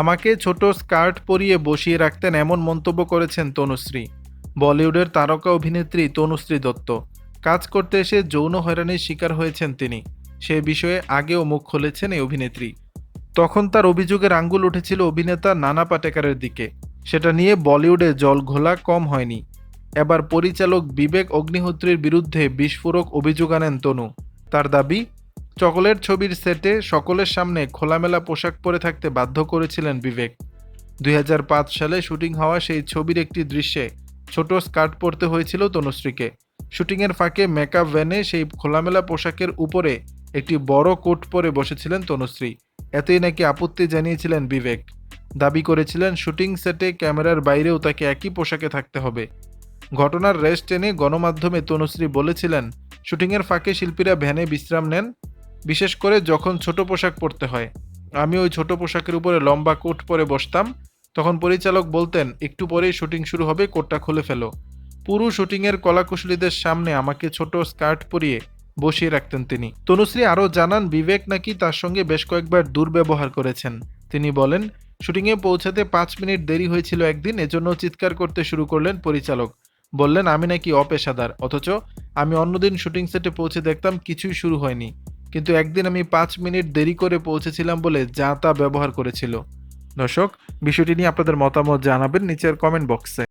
আমাকে ছোট স্কার্ট পরিয়ে বসিয়ে রাখতেন এমন মন্তব্য করেছেন তনুশ্রী। বলিউডের তারকা অভিনেত্রী তনুশ্রী দত্ত। কাজ করতে এসে যৌন হয়রানির শিকার হয়েছেন তিনি। সে বিষয়ে আগেও মুখ খুলেছেন এই অভিনেত্রী। তখন তার অভিযোগের আঙ্গুল উঠেছিল অভিনেতা নানা পাটেকারের দিকে। সেটা নিয়ে বলিউডে জল ঘোলা কম হয়নি। এবার পরিচালক বিবেক অগ্নিহোত্রীর বিরুদ্ধে বিস্ফোরক অভিযোগ আনেন তনু। তার দাবি চকলেট ছবির সেটে সকলের সামনে খোলামেলা পোশাক পরে থাকতে বাধ্য করেছিলেন বিবেক। দুই হাজার পাঁচ সালে শুটিং হওয়া সেই ছবির একটি দৃশ্যে ছোট স্কার্ট পরতে হয়েছিল তনুশ্রীকে। শুটিংয়ের ফাঁকে মেকআপ ভ্যানে সেই খোলামেলা পোশাকের উপরে একটি বড় কোট পরে বসেছিলেন তনুশ্রী। এতেই নাকি আপত্তি জানিয়েছিলেন বিবেক। দাবি করেছিলেন, শুটিং সেটে ক্যামেরার বাইরেও তাকে একই পোশাকে থাকতে হবে। ঘটনার রেস্ট টেনে গণমাধ্যমে তনুশ্রী বলেছিলেন, শুটিংয়ের ফাঁকে শিল্পীরা ভ্যানে বিশ্রাম নেন বিশেষ করে যখন ছোট পোশাক পরতে হয়। আমি ওই ছোট পোশাকের উপরে লম্বা কোট পরে বসতাম, তখন পরিচালক বলতেন, একটু পরেই শুটিং শুরু হবে, কোটটা খুলে ফেলো। পুরো শুটিংয়ের কলাকুশলীদের সামনে আমাকে ছোট স্কার্ট পরিয়ে বসিয়ে রাখতেন তিনি। তনুশ্রী আরও জানান, বিবেক নাকি তার সঙ্গে বেশ কয়েকবার দুর্ব্যবহার করেছেন। তিনি বলেন, শুটিংয়ে পৌঁছাতে পাঁচ মিনিট দেরি হয়েছিল একদিন, এজন্য চিৎকার করতে শুরু করলেন পরিচালক। বললেন, আমি নাকি অপেশাদার, অথচ আমি অন্যদিন শুটিং সেটে পৌঁছে দেখতাম কিছুই শুরু হয়নি। কিন্তু একদিন আমি পাঁচ মিনিট দেরি করে পৌঁছেছিলাম বলে যা তা ব্যবহার করেছিল। দর্শক, বিষয়টি নিয়ে আপনাদের মতামত জানাবেন নিচের কমেন্ট বক্সে